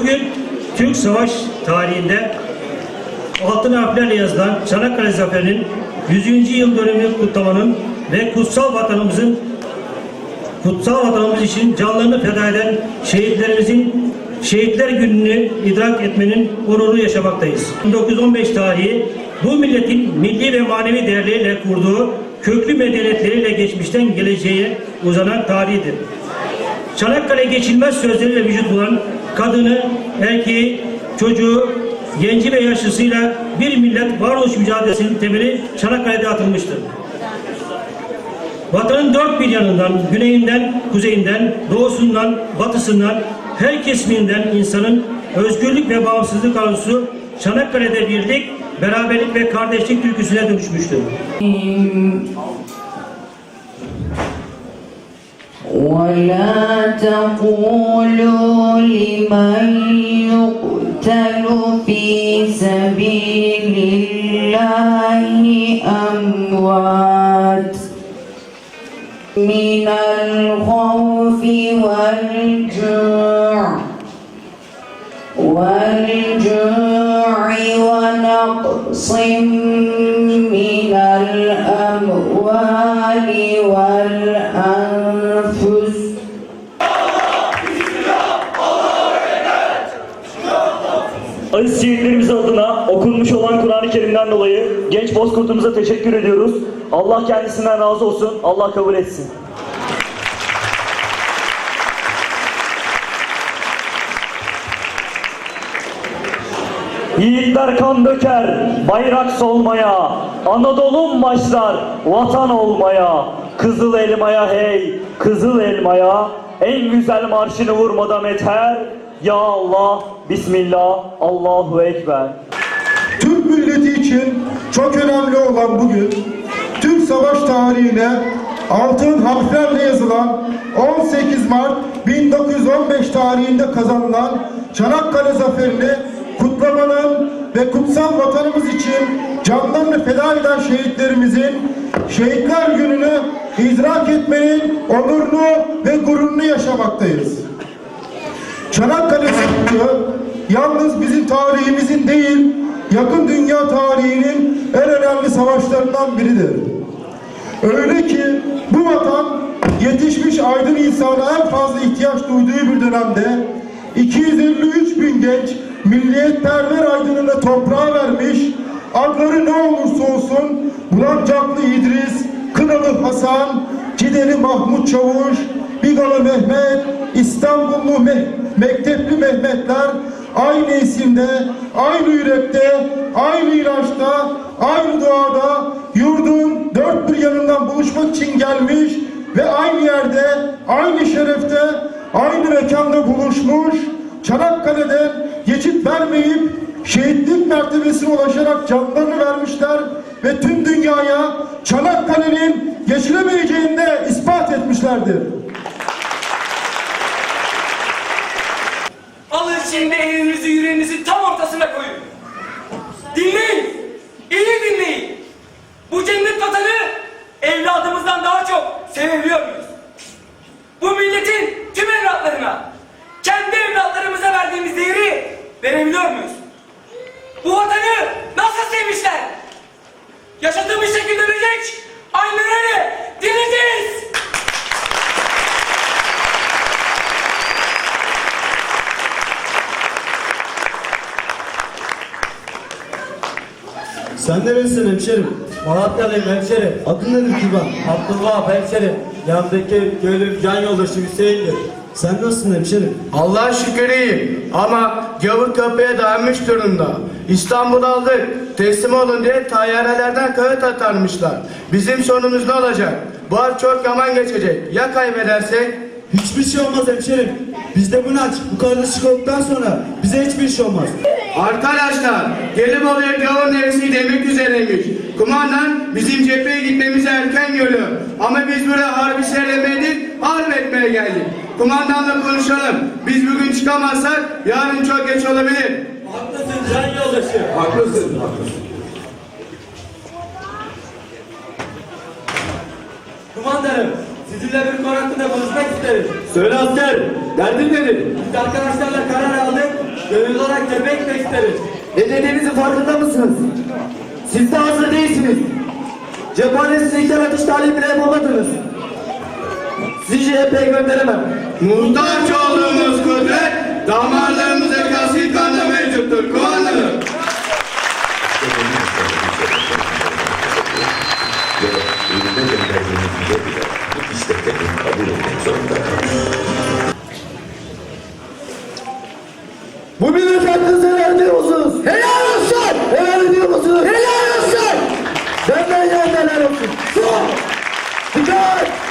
Bugün Türk Savaş tarihinde altın harflerle yazılan Çanakkale Zaferi'nin 100. yıl dönümünü kutlamanın ve kutsal vatanımızın kutsal vatanımız için canlarını feda eden şehitlerimizin Şehitler Günü'nü idrak etmenin onurunu yaşamaktayız. 1915 tarihi bu milletin milli ve manevi değerleriyle kurduğu köklü medeniyetleriyle geçmişten geleceğe uzanan tarihidir. Çanakkale geçilmez sözleriyle vücut bulan kadını, erkeği, çocuğu, genci ve yaşlısıyla bir millet varoluş mücadelesinin temeli Çanakkale'de atılmıştır. Vatanın dört bir yanından, güneyinden, kuzeyinden, doğusundan, batısından, her kesiminden insanın özgürlük ve bağımsızlık arzusu Çanakkale'de birlik, beraberlik ve kardeşlik türküsüne dönüşmüştür. ولا تقولوا لمن يقتل في سبيل الله أموات من الخوف والجوع والجوع ونقص من الأموال Aziz şehitlerimiz adına okunmuş olan Kur'an-ı Kerim'den dolayı genç bozkurtumuza teşekkür ediyoruz. Allah kendisinden razı olsun. Allah kabul etsin. Yiğitler kan döker, bayrak solmaya, Anadolu'm başlar, vatan olmaya. Kızıl elmaya hey, kızıl elmaya, en güzel marşını vurmadan eter. Ya Allah, Bismillah, Allahu Ekber. Türk milleti için çok önemli olan bugün Türk savaş tarihine altın harflerle yazılan 18 Mart 1915 tarihinde kazanılan Çanakkale Zaferi'ni kutlamanın ve kutsal vatanımız için canlarını feda eden şehitlerimizin Şehitler Günü'nü idrak etmenin onurunu ve gururunu yaşamaktayız. Çanakkale Savaşı yalnız bizim tarihimizin değil, yakın dünya tarihinin en önemli savaşlarından biridir. Öyle ki bu vatan yetişmiş aydın insana en fazla ihtiyaç duyduğu bir dönemde 253 bin genç milliyetperver aydınına toprağa vermiş, adları ne olursa olsun Bulancaklı İdris, Kınalı Hasan, Cideli Mahmut Çavuş, Bigalı Mehmet, İstanbullu Me- Mektepli Mehmetler aynı isimde, aynı yürekte, aynı ilaçta, aynı duada yurdun dört bir yanından buluşmak için gelmiş ve aynı yerde, aynı şerefte, aynı mekanda buluşmuş, Çanakkale'de geçit vermeyip şehitlik mertebesine ulaşarak canlarını vermişler ve tüm dünyaya Çanakkale'nin geçilemeyeceğini de ispat etmişlerdir. Şimdi elinizi yüreğinizi tam Sen nerelisin hemşerim? Malatyalıyım hemşerim. Adın nedir Kübra? Abdullah hemşerim. Yanımdaki köylüm can yoldaşım Hüseyin'dir. Sen nasılsın hemşerim? Allah'a şükür iyiyim ama gavur kapıya dayanmış durumda. İstanbul'u aldık. Teslim olun diye tayyarelerden kağıt atarmışlar. Bizim sonumuz ne olacak? Bu harp çok yaman geçecek. Ya kaybedersek? Hiçbir şey olmaz hemşerim. Bizde bu naç, bu kardeşlik olduktan sonra bize hiçbir şey olmaz. Arkadaşlar, Gelibolu'ya gavur nevesi demek üzereymiş. Kumandan bizim cepheye gitmemizi erken görüyor. Ama biz buraya harbi seyremedik, harp etmeye geldik. Kumandanla konuşalım. Biz bugün çıkamazsak yarın çok geç olabilir. Haklısın can yoldaşım. Kumandanım, sizinle bir konu hakkında konuşmak isterim. Söyle asker, derdin nedir? Biz arkadaşlarla karar aldık, Gönül olarak tebrik etmek isteriz. Ne dediğinizin farkında mısınız? Siz de hazır değilsiniz. Cephanesine ilk atış talibine yapamadınız. Sizi cepheye gönderemem. Muhtaç olduğumuz kudret damarlarımıza 박수. 수! 빈